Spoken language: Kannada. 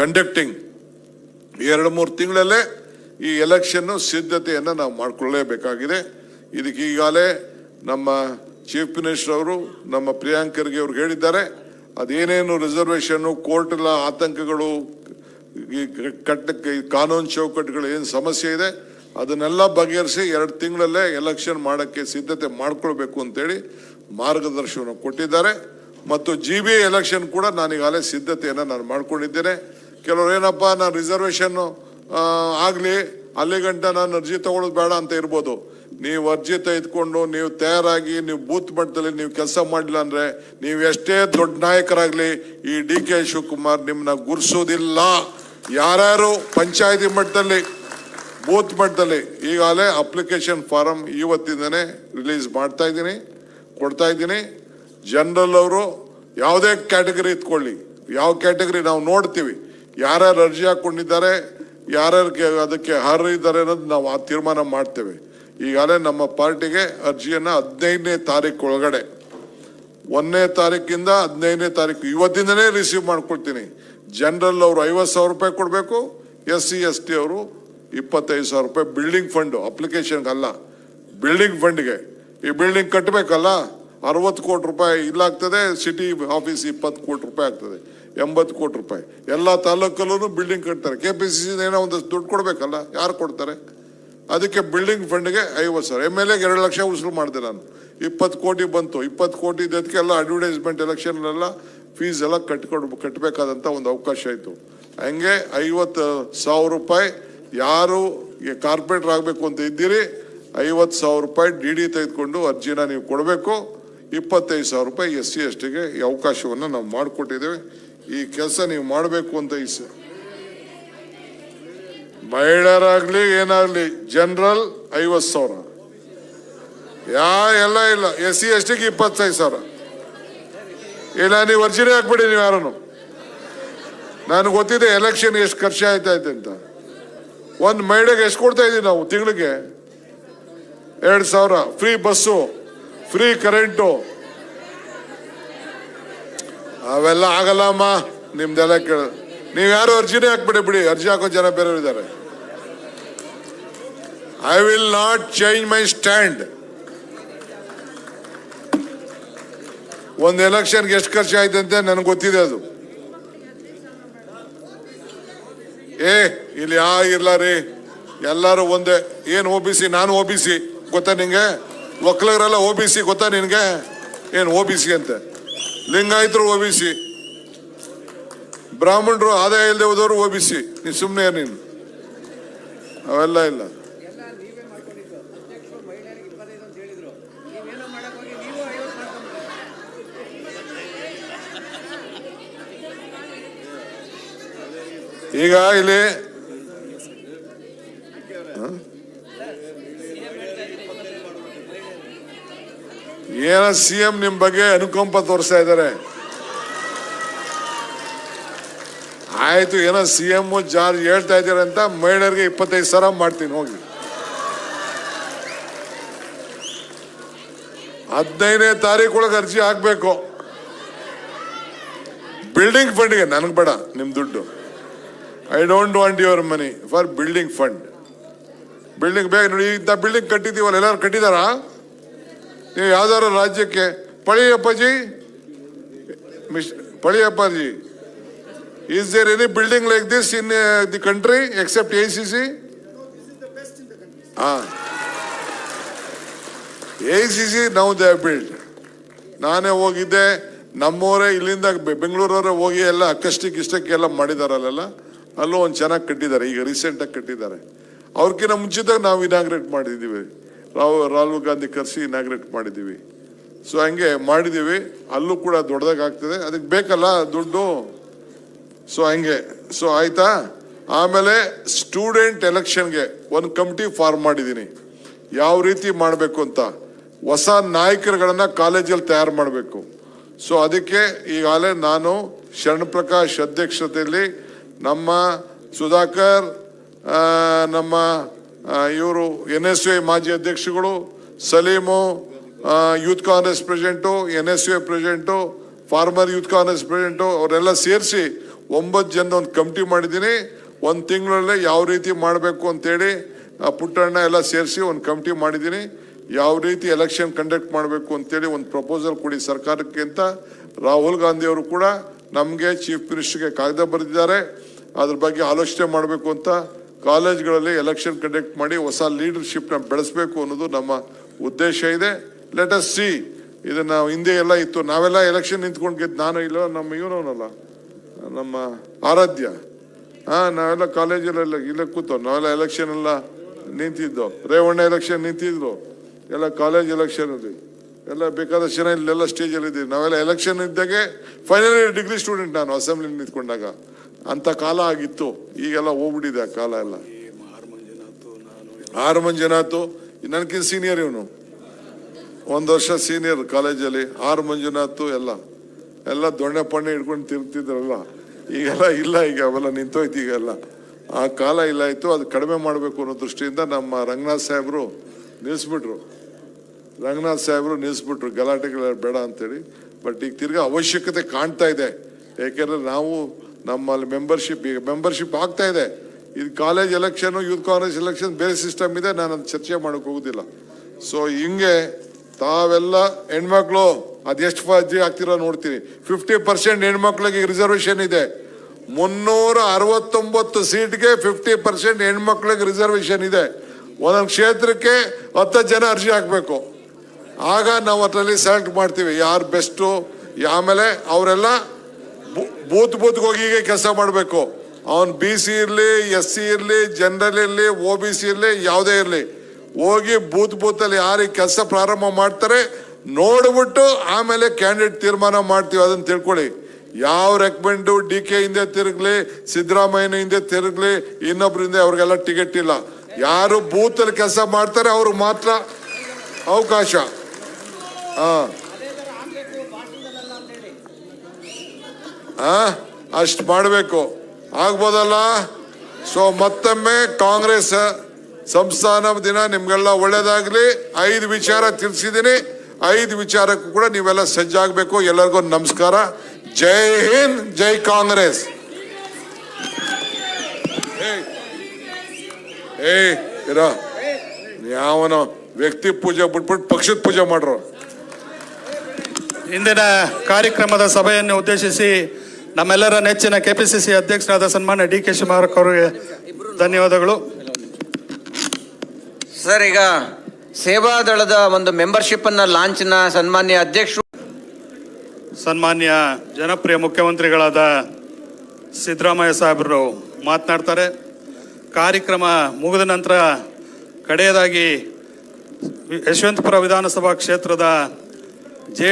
ಕಂಡಕ್ಟಿಂಗ್ ಎರಡು ಮೂರು ತಿಂಗಳಲ್ಲೇ ಈ ಎಲೆಕ್ಷನ್ನು ಸಿದ್ಧತೆಯನ್ನು ನಾವು ಮಾಡಿಕೊಳ್ಳಲೇಬೇಕಾಗಿದೆ ಇದಕ್ಕೆ ಈಗಾಗಲೇ ನಮ್ಮ ಚೀಫ್ ಮಿನಿಸ್ಟರ್ ಅವರು, ನಮ್ಮ ಪ್ರಿಯಾಂಕರಿಗೆ ಅವ್ರು ಅವ್ರಿಗೆ ಹೇಳಿದ್ದಾರೆ, ಅದೇನೇನು ರಿಸರ್ವೇಷನ್ನು ಕೋರ್ಟ್ ಎಲ್ಲ ಆತಂಕಗಳು, ಈ ಕಟ್ಟಕ್ಕೆ ಈ ಕಾನೂನು ಚೌಕಟ್ಟುಗಳು ಏನು ಸಮಸ್ಯೆ ಇದೆ, ಅದನ್ನೆಲ್ಲ ಬಗೆಹರಿಸಿ ಎರಡು ತಿಂಗಳಲ್ಲೇ ಎಲೆಕ್ಷನ್ ಮಾಡೋಕ್ಕೆ ಸಿದ್ಧತೆ ಮಾಡಿಕೊಳ್ಬೇಕು ಅಂತೇಳಿ ಮಾರ್ಗದರ್ಶನ ಕೊಟ್ಟಿದ್ದಾರೆ. ಮತ್ತು ಜಿ ಬಿ ಎಲೆಕ್ಷನ್ ಕೂಡ ನಾನು ಈಗಾಗಲೇ ಸಿದ್ಧತೆಯನ್ನು ನಾನು ಮಾಡ್ಕೊಂಡಿದ್ದೇನೆ. ಕೆಲವರು, ಏನಪ್ಪ, ನಾನು ರಿಸರ್ವೇಷನ್ನು ಆಗಲಿ, ಅಲ್ಲಿ ಗಂಟ ನಾನು ಅರ್ಜಿ ತಗೊಳ್ಳೋದು ಬೇಡ ಅಂತ ಇರ್ಬೋದು. ನೀವು ಅರ್ಜಿ ತೆಗೆದುಕೊಂಡು, ನೀವು ತಯಾರಾಗಿ, ನೀವು ಬೂತ್ ಮಟ್ಟದಲ್ಲಿ ನೀವು ಕೆಲಸ ಮಾಡಲಿಲ್ಲ ಅಂದ್ರೆ, ನೀವು ಎಷ್ಟೇ ದೊಡ್ಡ ನಾಯಕರಾಗಲಿ, ಈ ಡಿ ಕೆ ಶಿವಕುಮಾರ್ ನಿಮ್ಮನ್ನ ಗುರ್ಸೋದಿಲ್ಲ. ಯಾರ್ಯಾರು ಪಂಚಾಯತಿ ಮಟ್ಟದಲ್ಲಿ, ಬೂತ್ ಮಟ್ಟದಲ್ಲಿ, ಈಗಾಗಲೇ ಅಪ್ಲಿಕೇಶನ್ ಫಾರಂ ಇವತ್ತಿಂದನೇ ರಿಲೀಸ್ ಮಾಡ್ತಾ ಇದ್ದೀನಿ, ಕೊಡ್ತಾ ಇದ್ದೀನಿ. ಜನರಲ್ ಅವರು ಯಾವುದೇ ಕ್ಯಾಟಗರಿ ಇತ್ಕೊಳ್ಳಿ ಯಾವ ಕ್ಯಾಟಗರಿ ನಾವು ನೋಡ್ತೀವಿ. ಯಾರ್ಯಾರು ಅರ್ಜಿ ಹಾಕೊಂಡಿದ್ದಾರೆ ಯಾರ್ಯಾರಿಗೆ ಅದಕ್ಕೆ ಅರ್ಹರಿದ್ದಾರೆ ಅನ್ನೋದು ನಾವು ಆ ತೀರ್ಮಾನ ಮಾಡ್ತೇವೆ. ಈಗಾಗಲೇ ನಮ್ಮ ಪಾರ್ಟಿಗೆ ಅರ್ಜಿಯನ್ನು ಹದಿನೈದನೇ ತಾರೀಕು ಒಳಗಡೆ. ಒಂದನೇ ತಾರೀಕಿಂದ ಹದಿನೈದನೇ ತಾರೀಕು ಇವತ್ತಿಂದನೇ ರಿಸೀವ್ ಮಾಡ್ಕೊಳ್ತೀನಿ. ಜನರಲ್ ಅವರು ಐವತ್ತು ಸಾವಿರ ರೂಪಾಯಿ ಕೊಡಬೇಕು, ಎಸ್ ಸಿ, ಎಸ್ ಟಿ ಅವರು ಇಪ್ಪತ್ತೈದು ಸಾವಿರ ರೂಪಾಯಿ ಬಿಲ್ಡಿಂಗ್ ಫಂಡು ಅಪ್ಲಿಕೇಶನ್ಗೆ ಅಲ್ಲ. ಬಿಲ್ಡಿಂಗ್ ಫಂಡ್ಗೆ ಈ ಬಿಲ್ಡಿಂಗ್ ಕಟ್ಟಬೇಕಲ್ಲ ಅರವತ್ತು ಕೋಟಿ ರೂಪಾಯಿ ಇಲ್ಲಾಗ್ತದೆ ಸಿಟಿ ಆಫೀಸ್ ಇಪ್ಪತ್ತು ಕೋಟಿ ರೂಪಾಯಿ ಆಗ್ತದೆ, ಎಂಬತ್ತು ಕೋಟಿ ರೂಪಾಯಿ. ಎಲ್ಲ ತಾಲೂಕಲ್ಲೂ ಬಿಲ್ಡಿಂಗ್ ಕಟ್ತಾರೆ. ಕೆ ಪಿ ಸಿ ಸಿ ಏನೋ ಒಂದಷ್ಟು ದುಡ್ಡು ಕೊಡಬೇಕಲ್ಲ, ಯಾರು ಕೊಡ್ತಾರೆ? ಅದಕ್ಕೆ ಬಿಲ್ಡಿಂಗ್ ಫಂಡ್ಗೆ ಐವತ್ತು ಸಾವಿರ. ಎಂ ಎಲ್ ಎಗೆ ಎರಡು ಲಕ್ಷ ಉಸಿರು ಮಾಡಿದೆ ನಾನು. ಇಪ್ಪತ್ತು ಕೋಟಿ ಬಂತು. ಇಪ್ಪತ್ತು ಕೋಟಿ ಇದಕ್ಕೆಲ್ಲ ಅಡ್ವರ್ಟೈಸ್ಮೆಂಟ್ ಎಲೆಕ್ಷನ್ಲೆಲ್ಲ ಫೀಸ್ ಎಲ್ಲ ಕಟ್ಕೊಂಡು ಕಟ್ಟಬೇಕಾದಂಥ ಒಂದು ಅವಕಾಶ ಇತ್ತು. ಹಂಗೆ ಐವತ್ತು ಸಾವಿರ ರೂಪಾಯಿ ಯಾರು ಕಾರ್ಪೊರೇಟರ್ ಆಗಬೇಕು ಅಂತ ಇದ್ದೀರಿ, ಐವತ್ತು ಸಾವಿರ ರೂಪಾಯಿ ಡಿ ಡಿ ತೆಗೆದುಕೊಂಡು ಅರ್ಜಿನ ನೀವು ಕೊಡಬೇಕು. ಇಪ್ಪತ್ತೈದು ಸಾವಿರ ರೂಪಾಯಿ ಎಸ್ ಸಿ ಎಸ್ ಟಿಗೆ ಈ ಅವಕಾಶವನ್ನು ನಾವು ಮಾಡಿಕೊಟ್ಟಿದ್ದೇವೆ. ಈ ಕೆಲಸ ನೀವು ಮಾಡಬೇಕು ಅಂತ ಈ ಮಹಿಳೆಯರಾಗಲಿ, ಏನಾಗಲಿ, ಜನರಲ್ ಐವತ್ತು ಸಾವಿರ. ಯಾ, ಎಲ್ಲ ಇಲ್ಲ. ಎಸ್ ಸಿ ಎಸ್ ಟಿಗೆ ಇಪ್ಪತ್ತೈದು ಸಾವಿರ. ಇಲ್ಲ, ನೀವು ಅರ್ಜಿನೇ ಹಾಕ್ಬಿಡಿ ನೀವು ಯಾರನ್ನು. ನನಗೆ ಗೊತ್ತಿದೆ ಎಲೆಕ್ಷನ್ ಎಷ್ಟು ಖರ್ಚು ಆಯ್ತೈತೆ ಅಂತ. ಒಂದು ಮಹಿಳೆಗೆ ಎಷ್ಟು ಕೊಡ್ತಾ ಇದೀವಿ ನಾವು ತಿಂಗಳಿಗೆ? ಎರಡು ಸಾವಿರ. Free bus. Free current. ಅವೆಲ್ಲ ಆಗಲ್ಲಮ್ಮ ನಿಮ್ದೆಲ್ಲ ಕೇಳ. ನೀವು ಯಾರು ಅರ್ಜಿನೇ ಹಾಕ್ಬಿಡಿ ಬಿಡಿ, ಅರ್ಜಿ ಹಾಕೋ ಜನ ಬೇರೆ ಇದ್ದಾರೆ I will not change my stand ಒಂದು ಎಲೆಕ್ಷನ್ಗೆ ಎಷ್ಟು ಖರ್ಚು ಆಯ್ತು ಅಂತ ನನಗೆ ಗೊತ್ತಿದೆ ಅದು. ಏ, ಇಲ್ಲಿ ಯಾ ಇರ್ಲಾರಿ? ಎಲ್ಲರೂ ಒಂದೇ, ಏನು ಓ ಬಿ ನಾನು ಒ ಬಿ ಗೊತ್ತಾ ನಿಂಗೆ? ಒಕ್ಕಲಿಗರೆಲ್ಲ ಓ ಬಿ ಸಿ ಗೊತ್ತಾ ನಿನಗೆ? ಏನು ಓ ಬಿ ಸಿ ಅಂತ? ಲಿಂಗಾಯತರು ಒ ಬಿ ಸಿ ಬ್ರಾಹ್ಮಣರು ಆದಾಯ ಇಲ್ಲದೆ ಹೋದವರು ಒ ಬಿ ಸಿ ನೀನು ಸುಮ್ಮನೆ ನೀನು. ಅವೆಲ್ಲ ಇಲ್ಲ. ಈಗ ನೀವೇ ಮಾಡ್ಕೊಂಡಿದ್ದು ಅಧ್ಯಕ್ಷರು ಮಹಿಳೆಯರಿಗೆ ಇಪ್ಪತ್ತೈದು ಅಂತ ಹೇಳಿದ್ರು ನೀವೇನೋ ಮಾಡಕ್ ಹೋಗಿ ನೀವು ಐವತ್ತು ಮಾಡ್ಕೊಂಡ್ಬಿಟ್ರೆ ಈಗ ಇಲ್ಲಿ ಹ? ಏನ ಸಿ ಎಂ ನಿಮ್ ಬಗ್ಗೆ ಅನುಕಂಪ ತೋರಿಸ್ತಾ ಇದ್ದಾರೆ ಆಯ್ತು, ಏನೋ ಸಿ ಎಂ ಜಾರ್ಜ್ ಹೇಳ್ತಾ ಇದ್ದಾರೆ ಅಂತ ಮಹಿಳೆಯರಿಗೆ ಇಪ್ಪತ್ತೈದು ಸಾವಿರ ಮಾಡ್ತೀನಿ, ಹೋಗಿ. ಹದಿನೈದನೇ ತಾರೀಕು ಒಳಗೆ ಅರ್ಜಿ ಹಾಕ್ಬೇಕು. ಬಿಲ್ಡಿಂಗ್ ಫಂಡ್ಗೆ ನನಗೆ ಬೇಡ ನಿಮ್ ದುಡ್ಡು. I don't want your money for building fund building ಬೇಗ ನೋಡಿ, ಇಂಥ ಬಿಲ್ಡಿಂಗ್ ಕಟ್ಟಿದ್ದೀವಲ್ಲ, ಎಲ್ಲರೂ ಕಟ್ಟಿದಾರಾ? ನೀವು ಯಾವ್ದಾರ ರಾಜ್ಯಕ್ಕೆ Paliyappaji miss Paliyappaji is there any building like this in the country except A C C ಹಾಂ A C C now they build ನಾನೇ ಹೋಗಿದ್ದೆ ನಮ್ಮವರೇ ಇಲ್ಲಿಂದ ಬೆಂಗಳೂರವರೇ ಹೋಗಿ ಎಲ್ಲ ಅಕ್ಕಷ್ಟಕ್ಕೆ ಇಷ್ಟಕ್ಕೆ ಎಲ್ಲ ಮಾಡಿದಾರಲ್ಲ ಅಲ್ಲೂ ಒಂದು ಚೆನ್ನಾಗಿ ಕಟ್ಟಿದ್ದಾರೆ, ಈಗ ರೀಸೆಂಟಾಗಿ ಕಟ್ಟಿದ್ದಾರೆ. ಅವ್ರಕ್ಕಿಂತ ಮುಂಚಿತಾಗಿ ನಾವು ಇನಾಗ್ರೇಟ್ ಮಾಡಿದ್ದೀವಿ ರಾಹುಲ್ ರಾಹುಲ್ ಗಾಂಧಿ ಕರೆಸಿ ಇನಾಗ್ರೇಟ್ ಮಾಡಿದ್ದೀವಿ. ಸೊ ಹಂಗೆ ಮಾಡಿದ್ದೀವಿ. ಅಲ್ಲೂ ಕೂಡ ದೊಡ್ಡದಾಗಿ ಆಗ್ತದೆ ಅದಕ್ಕೆ ಬೇಕಲ್ಲ ದುಡ್ಡು? ಸೊ ಹಂಗೆ. ಸೊ ಆಯ್ತಾ? ಆಮೇಲೆ ಸ್ಟೂಡೆಂಟ್ ಎಲೆಕ್ಷನ್ಗೆ ಒಂದು ಕಮಿಟಿ ಫಾರ್ಮ್ ಮಾಡಿದ್ದೀನಿ. ಯಾವ ರೀತಿ ಮಾಡಬೇಕು ಅಂತ? ಹೊಸ ನಾಯಕರುಗಳನ್ನು ಕಾಲೇಜಲ್ಲಿ ತಯಾರು ಮಾಡಬೇಕು. ಸೊ ಅದಕ್ಕೆ ಈಗಾಗಲೇ ನಾನು ಶರಣ್ ಪ್ರಕಾಶ್ ಅಧ್ಯಕ್ಷತೆಯಲ್ಲಿ ನಮ್ಮ ಸುಧಾಕರ್ ನಮ್ಮ ಇವರು ಎನ್ ಎಸ್ ಐ ಮಾಜಿ ಅಧ್ಯಕ್ಷಗಳು Salim youth Congress president N S U president, former youth Congress president, ಅವರೆಲ್ಲ ಸೇರಿಸಿ ಒಂಬತ್ತು ಜನ ಒಂದು ಕಮಿಟಿ ಮಾಡಿದ್ದೀನಿ. ಒಂದು ತಿಂಗಳಲ್ಲೇ ಯಾವ ರೀತಿ ಮಾಡಬೇಕು ಅಂತೇಳಿ ಪುಟ್ಟಣ್ಣ ಎಲ್ಲ ಸೇರಿಸಿ ಒಂದು ಕಮಿಟಿ ಮಾಡಿದ್ದೀನಿ. ಯಾವ ರೀತಿ ಎಲೆಕ್ಷನ್ ಕಂಡಕ್ಟ್ ಮಾಡಬೇಕು ಅಂತೇಳಿ ಒಂದು ಪ್ರಪೋಸಲ್ ಕೊಡಿ ಸರ್ಕಾರಕ್ಕೆ ಅಂತ ರಾಹುಲ್ ಗಾಂಧಿ ಅವರು ಕೂಡ ನಮಗೆ ಚೀಫ್ ಮಿನಿಸ್ಟರ್ಗೆ ಕಾಗದ ಬರೆದಿದ್ದಾರೆ. ಅದ್ರ ಬಗ್ಗೆ ಆಲೋಚನೆ ಮಾಡಬೇಕು ಅಂತ ಕಾಲೇಜ್ಗಳಲ್ಲಿ ಎಲೆಕ್ಷನ್ ಕಂಡಕ್ಟ್ ಮಾಡಿ ಹೊಸ ಲೀಡರ್ಶಿಪ್ನ ಬೆಳೆಸಬೇಕು ಅನ್ನೋದು ನಮ್ಮ ಉದ್ದೇಶ ಇದೆ. ಲೆಟ್ ಅಸ್ ಸಿ ಇದನ್ನ ಹಿಂದೆ ಎಲ್ಲ ಇತ್ತು. ನಾವೆಲ್ಲ ಎಲೆಕ್ಷನ್ ನಿಂತ್ಕೊಂಡು ಗೆದ್ದು ನಾನು ಇಲ್ಲ, ನಮ್ಮ ಇವನವನಲ್ಲ, ನಮ್ಮ ಆರಾಧ್ಯ. ಹಾಂ, ನಾವೆಲ್ಲ ಕಾಲೇಜಲ್ಲೆಲ್ಲ ಇಲ್ಲ ಕೂತೋ, ನಾವೆಲ್ಲ ಎಲೆಕ್ಷನ್ ಎಲ್ಲ ನಿಂತಿದ್ದೋ. ರೇವಣ್ಣ ಎಲೆಕ್ಷನ್ ನಿಂತಿದ್ರು ಎಲ್ಲ ಕಾಲೇಜ್ ಎಲೆಕ್ಷನ್ ಅಲ್ಲಿ. ಎಲ್ಲ ಬೇಕಾದಷ್ಟು ಜನ ಇಲ್ಲೆಲ್ಲ ಸ್ಟೇಜಲ್ಲಿ ಇದ್ದೀವಿ. ನಾವೆಲ್ಲ ಎಲೆಕ್ಷನ್ ಇದ್ದಾಗೆ ಫೈನಲ್ ಇಯರ್ ಡಿಗ್ರಿ ಸ್ಟೂಡೆಂಟ್ ನಾನು ಅಸೆಂಬ್ಲಿ ನಿಂತ್ಕೊಂಡಾಗ. ಅಂತ ಕಾಲ ಆಗಿತ್ತು. ಈಗೆಲ್ಲ ಹೋಗ್ಬಿಟ್ಟಿದೆ ಆ ಕಾಲ ಎಲ್ಲ. ಆರು ಮಂಜುನಾಥ್ ನನ್ಕಿಂತ ಸೀನಿಯರ್ ಇವನು. ಒಂದು ವರ್ಷ ಸೀನಿಯರ್ ಕಾಲೇಜಲ್ಲಿ ಆರು ಮಂಜುನಾಥ್ ಎಲ್ಲ. ಎಲ್ಲ ದೊಣ್ಣೆ ಪಣ್ಣೆ ಹಿಡ್ಕೊಂಡು ತಿರ್ತಿದ್ರಲ್ಲ ಈಗೆಲ್ಲ ಇಲ್ಲ ಈಗ ಅವೆಲ್ಲ ನಿಂತೋಯ್ತು ಈಗೆಲ್ಲ ಆ ಕಾಲ ಇಲ್ಲ ಇತ್ತು ಅದು ಕಡಿಮೆ ಮಾಡಬೇಕು ಅನ್ನೋ ದೃಷ್ಟಿಯಿಂದ ನಮ್ಮ ರಂಗನಾಥ್ ಸಾಹೇಬರು ನಿಲ್ಲಿಸ್ಬಿಟ್ರು ರಂಗನಾಥ್ ಸಾಹೇಬರು ನಿಲ್ಲಿಸ್ಬಿಟ್ರು ಗಲಾಟೆಗಳ ಬೇಡ ಅಂತೇಳಿ. ಬಟ್ ಈಗ ತಿರ್ಗಾ ಅವಶ್ಯಕತೆ ಕಾಣ್ತಾ ಇದೆ. ಏಕೆಂದರೆ ನಾವು ನಮ್ಮಲ್ಲಿ ಮೆಂಬರ್ಶಿಪ್ ಈಗ ಮೆಂಬರ್ಶಿಪ್ ಆಗ್ತಾ ಇದೆ. ಇದು college election youth Congress election ಬೇರೆ ಸಿಸ್ಟಮ್ ಇದೆ ನಾನು ಅದು ಚರ್ಚೆ ಮಾಡೋಕೆ ಹೋಗುದಿಲ್ಲ. ಸೊ ಹಿಂಗೆ ತಾವೆಲ್ಲ ಹೆಣ್ಮಕ್ಳು ಅದೆಷ್ಟು ಫಾಜಿ ಆಗ್ತಿರೋ ನೋಡ್ತೀನಿ. ಫಿಫ್ಟಿ ಪರ್ಸೆಂಟ್ ಹೆಣ್ಮಕ್ಳಿಗೆ ರಿಸರ್ವೇಷನ್ ಇದೆ. ಮುನ್ನೂರ ಅರವತ್ತೊಂಬತ್ತು ಸೀಟ್ಗೆ ಫಿಫ್ಟಿ ಪರ್ಸೆಂಟ್ ಹೆಣ್ಮಕ್ಳಿಗೆ ರಿಸರ್ವೇಶನ್ ಇದೆ. ಒಂದೊಂದು ಕ್ಷೇತ್ರಕ್ಕೆ ಹತ್ತು ಜನ ಅರ್ಜಿ ಹಾಕಬೇಕು. ಆಗ ನಾವು ಅದರಲ್ಲಿ ಸೆಲೆಕ್ಟ್ ಮಾಡ್ತೀವಿ, ಯಾರು ಬೆಸ್ಟು ಆಮೇಲೆ ಅವರೆಲ್ಲ ಬೂತ್ ಬೂತ್ಗೆ ಹೋಗಿ ಹೀಗೆ ಕೆಲಸ ಮಾಡಬೇಕು. ಅವನು ಬಿ ಸಿ ಇರಲಿ, ಎಸ್ ಸಿ ಇರಲಿ, ಜನರಲ್ ಇರಲಿ ಒ ಬಿ ಸಿ ಇರಲಿ, ಯಾವುದೇ ಇರಲಿ. ಹೋಗಿ ಬೂತ್ ಬೂತಲ್ಲಿ ಯಾರಿಗೆ ಕೆಲಸ ಪ್ರಾರಂಭ ಮಾಡ್ತಾರೆ, ನೋಡ್ಬಿಟ್ಟು ಆಮೇಲೆ ಕ್ಯಾಂಡಿಡೇಟ್ ತೀರ್ಮಾನ ಮಾಡ್ತೀವಿ. ಅದನ್ನ ತಿಳ್ಕೊಳ್ಳಿ. ಯಾವ ರೆಕಮೆಂಡು ಡಿ ಕೆ ಹಿಂದೆ ತಿರುಗ್ಲಿ, ಸಿದ್ದರಾಮಯ್ಯನ ಹಿಂದೆ ತಿರುಗಲಿ ಇನ್ನೊಬ್ಬರಿಂದ ಅವ್ರಿಗೆಲ್ಲ ಟಿಕೆಟ್ ಇಲ್ಲ. ಯಾರು ಬೂತಲ್ಲಿ ಕೆಲಸ ಮಾಡ್ತಾರೆ, ಅವ್ರು ಮಾತ್ರ ಅವಕಾಶ. ಹಾ ಅದೇ ಥರ ಆಗಬೇಕು ಭಾಷಣದಲ್ಲ ಅಂತೇಳಿ ಆ ಅಷ್ಟು ಮಾಡಬೇಕು. ಆಗ್ಬೋದಲ್ಲ? ಸೊ ಮತ್ತೊಮ್ಮೆ ಕಾಂಗ್ರೆಸ್ ಸಂಸ್ಥಾನ ದಿನ ನಿಮ್ಗೆಲ್ಲ ಒಳ್ಳೇದಾಗ್ಲಿ. ಐದು ವಿಚಾರ ತಿಳಿಸಿದ್ದೀನಿ. ಐದು ವಿಚಾರಕ್ಕೂ ಕೂಡ ನೀವೆಲ್ಲ ಸಜ್ಜಾಗಬೇಕು. ಎಲ್ಲರಿಗೂ ನಮಸ್ಕಾರ. ಜೈ ಹಿಂದ್, ಜೈ ಕಾಂಗ್ರೆಸ್. ಏಯ್, ಇರ. ಯಾವನೋ ವ್ಯಕ್ತಿ ಪೂಜೆ ಬಿಟ್ಬಿಟ್ಟು ಪಕ್ಷದ ಪೂಜೆ ಮಾಡ್ರು. ಇಂದಿನ ಕಾರ್ಯಕ್ರಮದ ಸಭೆಯನ್ನು ಉದ್ದೇಶಿಸಿ ನಮ್ಮೆಲ್ಲರ ನೆಚ್ಚಿನ ಕೆ ಪಿ ಸಿ ಸಿ ಅಧ್ಯಕ್ಷರಾದ ಸನ್ಮಾನ್ಯ ಡಿ ಕೆ ಶಿವಕುಮಾರ್ ಅವರಿಗೆ ಧನ್ಯವಾದಗಳು. ಸರ್ ಈಗ ಸೇವಾದಳದ ಒಂದು ಮೆಂಬರ್ಶಿಪ್ ಅನ್ನ ಲಾಂಚ್ನ ಸನ್ಮಾನ್ಯ ಅಧ್ಯಕ್ಷರು ಸನ್ಮಾನ್ಯ ಜನಪ್ರಿಯ ಮುಖ್ಯಮಂತ್ರಿಗಳಾದ ಸಿದ್ದರಾಮಯ್ಯ ಸಾಹೇಬರು ಮಾತನಾಡ್ತಾರೆ. ಕಾರ್ಯಕ್ರಮ ಮುಗಿದ ನಂತರ ಕಡೆಯದಾಗಿ ಯಶವಂತಪುರ ವಿಧಾನಸಭಾ ಕ್ಷೇತ್ರದ ಜೆ